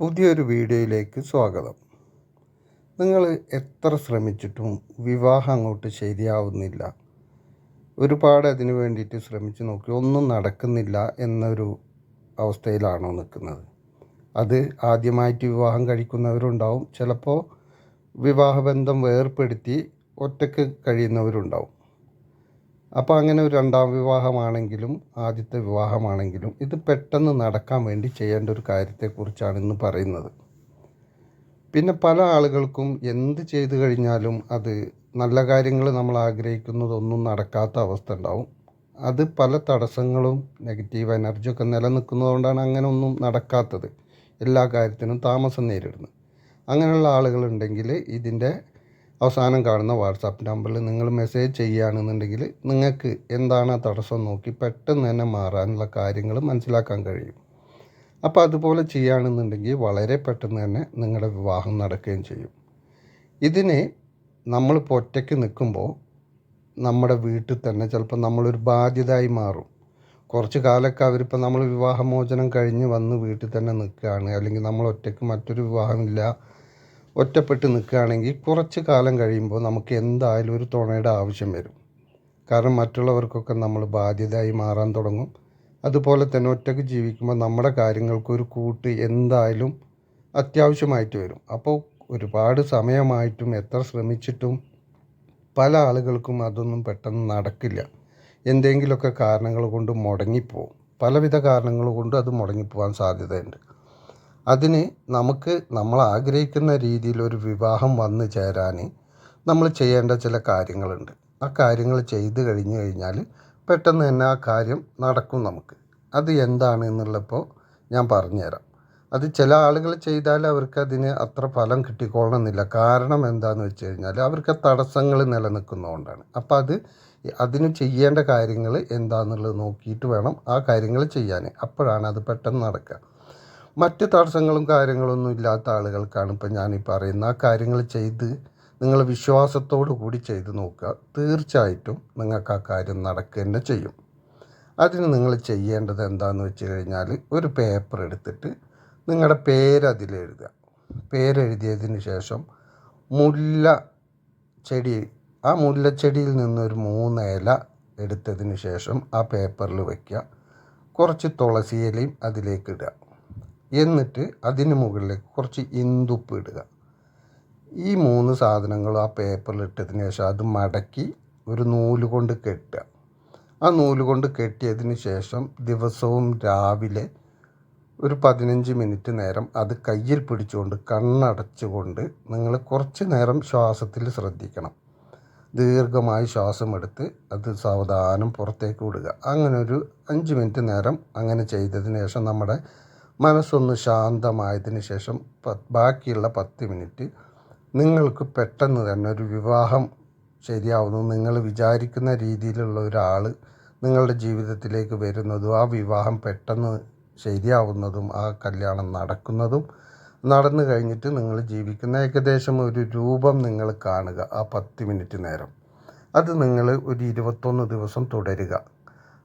പുതിയൊരു വീഡിയോയിലേക്ക് സ്വാഗതം. നിങ്ങൾ എത്ര ശ്രമിച്ചിട്ടും വിവാഹം അങ്ങോട്ട് ശരിയാവുന്നില്ല. ഒരുപാട് അതിനു വേണ്ടിയിട്ട് ശ്രമിച്ചു നോക്കി ഒന്നും നടക്കുന്നില്ല എന്നൊരു അവസ്ഥയിലാണോ നിൽക്കുന്നത്. അത് ആദ്യമായിട്ട് വിവാഹം കഴിക്കുന്നവരുണ്ടാവും ചിലപ്പോൾ വിവാഹബന്ധം വേർപ്പെടുത്തി ഒറ്റയ്ക്ക് കഴിയുന്നവരുണ്ടാവും. അപ്പോൾ അങ്ങനെ ഒരു രണ്ടാം വിവാഹമാണെങ്കിലും ആദ്യത്തെ വിവാഹമാണെങ്കിലും ഇത് പെട്ടെന്ന് നടക്കാൻ വേണ്ടി ചെയ്യേണ്ട ഒരു കാര്യത്തെക്കുറിച്ചാണ് ഇന്ന് പറയുന്നത്. പിന്നെ പല ആളുകൾക്കും എന്ത് ചെയ്തു കഴിഞ്ഞാലും അത് നല്ല കാര്യങ്ങൾ നമ്മൾ ആഗ്രഹിക്കുന്നതൊന്നും നടക്കാത്ത അവസ്ഥ ഉണ്ടാവും. അത് പല തടസ്സങ്ങളും നെഗറ്റീവ് എനർജിയൊക്കെ നിലനിൽക്കുന്നതുകൊണ്ടാണ് അങ്ങനെ ഒന്നും നടക്കാത്തത്. എല്ലാ കാര്യത്തിനും താമസം നേരിടുന്നത്. അങ്ങനെയുള്ള ആളുകളുണ്ടെങ്കിൽ ഇതിന്റെ അവസാനം കാണുന്ന വാട്സാപ്പ് നമ്പറിൽ നിങ്ങൾ മെസ്സേജ് ചെയ്യുകയാണെന്നുണ്ടെങ്കിൽ നിങ്ങൾക്ക് എന്താണ് ആ തടസ്സം നോക്കി പെട്ടെന്ന് തന്നെ മാറാനുള്ള കാര്യങ്ങൾ മനസ്സിലാക്കാൻ കഴിയും. അപ്പോൾ അതുപോലെ ചെയ്യുകയാണെന്നുണ്ടെങ്കിൽ വളരെ പെട്ടെന്ന് തന്നെ നിങ്ങളുടെ വിവാഹം നടക്കുകയും ചെയ്യും. ഇതിനെ നമ്മളിപ്പോൾ ഒറ്റയ്ക്ക് നിൽക്കുമ്പോൾ നമ്മുടെ വീട്ടിൽ തന്നെ ചിലപ്പോൾ നമ്മളൊരു ബാധ്യതയായി മാറും. കുറച്ച് കാലമൊക്കെ അവരിപ്പോൾ നമ്മൾ വിവാഹമോചനം കഴിഞ്ഞ് വന്ന് വീട്ടിൽ തന്നെ നിൽക്കുകയാണ്. അല്ലെങ്കിൽ നമ്മൾ ഒറ്റയ്ക്ക് മറ്റൊരു വിവാഹമില്ല. ഒറ്റപ്പെട്ട് നിൽക്കുകയാണെങ്കിൽ കുറച്ച് കാലം കഴിയുമ്പോൾ നമുക്ക് എന്തായാലും ഒരു തുണയുടെ ആവശ്യം വരും. കാരണം മറ്റുള്ളവർക്കൊക്കെ നമ്മൾ ബാധ്യതയായി മാറാൻ തുടങ്ങും. അതുപോലെ തന്നെ ഒറ്റയ്ക്ക് ജീവിക്കുമ്പോൾ നമ്മുടെ കാര്യങ്ങൾക്ക് ഒരു കൂട്ട് എന്തായാലും അത്യാവശ്യമായിട്ട് വരും. അപ്പോൾ ഒരുപാട് സമയമായിട്ടും എത്ര ശ്രമിച്ചിട്ടും പല ആളുകൾക്കും അതൊന്നും പെട്ടെന്ന് നടക്കില്ല. എന്തെങ്കിലുമൊക്കെ കാരണങ്ങൾ കൊണ്ട് മുടങ്ങിപ്പോവും. പലവിധ കാരണങ്ങൾ കൊണ്ട് അത് മുടങ്ങിപ്പോവാൻ സാധ്യതയുണ്ട്. അതിന് നമുക്ക് നമ്മൾ ആഗ്രഹിക്കുന്ന രീതിയിൽ ഒരു വിവാഹം വന്നു ചേരാൻ നമ്മൾ ചെയ്യേണ്ട ചില കാര്യങ്ങളുണ്ട്. ആ കാര്യങ്ങൾ ചെയ്തു കഴിഞ്ഞു കഴിഞ്ഞാൽ പെട്ടെന്ന് തന്നെ ആ കാര്യം നടക്കും നമുക്ക്. അത് എന്താണ് എന്നുള്ളപ്പോൾ ഞാൻ പറഞ്ഞുതരാം. അത് ചില ആളുകൾ ചെയ്താൽ അവർക്ക് അതിന് അത്ര ഫലം കിട്ടിക്കൊള്ളണമെന്നില്ല. കാരണം എന്താണെന്ന് വെച്ച് കഴിഞ്ഞാൽ അവർക്ക് തടസ്സങ്ങൾ നിലനിൽക്കുന്നതുകൊണ്ടാണ്. അപ്പോൾ അത് അതിന് ചെയ്യേണ്ട കാര്യങ്ങൾ എന്താണെന്നുള്ളത് നോക്കിയിട്ട് വേണം ആ കാര്യങ്ങൾ ചെയ്യാൻ. അപ്പോഴാണ് അത് പെട്ടെന്ന് നടക്കുക. മറ്റ് തടസ്സങ്ങളും കാര്യങ്ങളൊന്നും ഇല്ലാത്ത ആളുകൾക്കാണ് ഇപ്പം ഞാൻ ഈ പറയുന്ന ആ കാര്യങ്ങൾ ചെയ്ത് നിങ്ങൾ വിശ്വാസത്തോടു കൂടി ചെയ്ത് നോക്കുക. തീർച്ചയായിട്ടും നിങ്ങൾക്ക് ആ കാര്യം നടക്കുക തന്നെ ചെയ്യും. അതിന് നിങ്ങൾ ചെയ്യേണ്ടത് എന്താണെന്ന് വെച്ച് കഴിഞ്ഞാൽ ഒരു പേപ്പർ എടുത്തിട്ട് നിങ്ങളുടെ പേര് അതിലെഴുതുക പേരെഴുതിയതിന് ശേഷം മുല്ല ചെടി ആ മുല്ലച്ചെടിയിൽ നിന്നൊരു മൂന്ന് ഇല എടുത്തതിന് ശേഷം ആ പേപ്പറിൽ വയ്ക്കുക. കുറച്ച് തുളസി ഇലയും അതിലേക്ക് ഇടുക. എന്നിട്ട് അതിന് മുകളിലേക്ക് കുറച്ച് ഇന്ദുപ്പ് ഇടുക. ഈ മൂന്ന് സാധനങ്ങളും ആ പേപ്പറിൽ ഇട്ടതിന് ശേഷം അത് മടക്കി ഒരു നൂൽ കൊണ്ട് കെട്ടുക. ആ നൂൽ കൊണ്ട് കെട്ടിയതിന് ശേഷം ദിവസവും രാവിലെ ഒരു പതിനഞ്ച് മിനിറ്റ് നേരം അത് കയ്യിൽ പിടിച്ചുകൊണ്ട് കണ്ണടച്ചുകൊണ്ട് നിങ്ങൾ കുറച്ച് നേരം ശ്വാസത്തിൽ ശ്രദ്ധിക്കണം. ദീർഘമായി ശ്വാസം എടുത്ത് അത് സാവധാനം പുറത്തേക്ക് വിടുക. അങ്ങനെ ഒരു അഞ്ച് മിനിറ്റ് നേരം അങ്ങനെ ചെയ്തതിന് ശേഷം നമ്മുടെ മനസ്സൊന്ന് ശാന്തമായതിനു ശേഷം ബാക്കിയുള്ള പത്ത് മിനിറ്റ് നിങ്ങൾക്ക് പെട്ടെന്ന് തന്നെ ഒരു വിവാഹം ശരിയാവുന്നു. നിങ്ങൾ വിചാരിക്കുന്ന രീതിയിലുള്ള ഒരാൾ നിങ്ങളുടെ ജീവിതത്തിലേക്ക് വരുന്നതും ആ വിവാഹം പെട്ടെന്ന് ശരിയാവുന്നതും ആ കല്യാണം നടക്കുന്നതും നടന്നു കഴിഞ്ഞിട്ട് നിങ്ങൾ ജീവിക്കുന്ന ഏകദേശം ഒരു രൂപം നിങ്ങൾ കാണുക ആ പത്ത് മിനിറ്റ് നേരം. അത് നിങ്ങൾ ഒരു ഇരുപത്തൊന്ന് ദിവസം തുടരുക.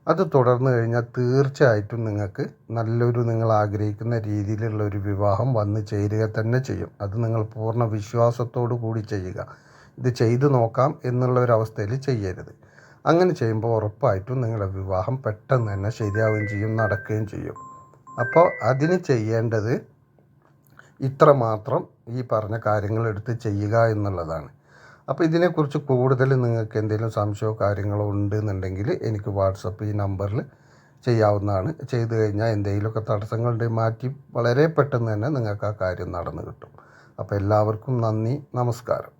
അത് തുടർന്ന് കഴിഞ്ഞാൽ തീർച്ചയായിട്ടും നിങ്ങൾക്ക് നല്ലൊരു നിങ്ങൾ ആഗ്രഹിക്കുന്ന രീതിയിലുള്ള ഒരു വിവാഹം വന്ന് ചേരുക തന്നെ ചെയ്യും. അത് നിങ്ങൾ പൂർണ വിശ്വാസത്തോടു കൂടി ചെയ്യുക. ഇത് ചെയ്തു നോക്കാം എന്നുള്ള ഒരു അവസ്ഥയിൽ ചെയ്യരുത്. അങ്ങനെ ചെയ്യുമ്പോൾ ഉറപ്പായിട്ടും നിങ്ങളുടെ വിവാഹം പെട്ടെന്ന് തന്നെ ശരിയാവുകയും ചെയ്യും നടക്കുകയും ചെയ്യും. അപ്പോൾ അതിന് ചെയ്യേണ്ടത് ഇത്ര മാത്രം ഈ പറഞ്ഞ കാര്യങ്ങൾ എടുത്ത് ചെയ്യുക എന്നുള്ളതാണ്. അപ്പോൾ ഇതിനെക്കുറിച്ച് കൂടുതൽ നിങ്ങൾക്ക് എന്തെങ്കിലും സംശയമോ കാര്യങ്ങളോ ഉണ്ടെന്നുണ്ടെങ്കിൽ എനിക്ക് വാട്സപ്പ് ഈ നമ്പറിൽ ചെയ്യാവുന്നതാണ്. ചെയ്തു കഴിഞ്ഞാൽ എന്തെങ്കിലുമൊക്കെ തടസ്സങ്ങളുണ്ടെങ്കിൽ മാറ്റി വളരെ പെട്ടെന്ന് തന്നെ നിങ്ങൾക്ക് ആ കാര്യം നടന്നു കിട്ടും. അപ്പോൾ എല്ലാവർക്കും നന്ദി നമസ്കാരം.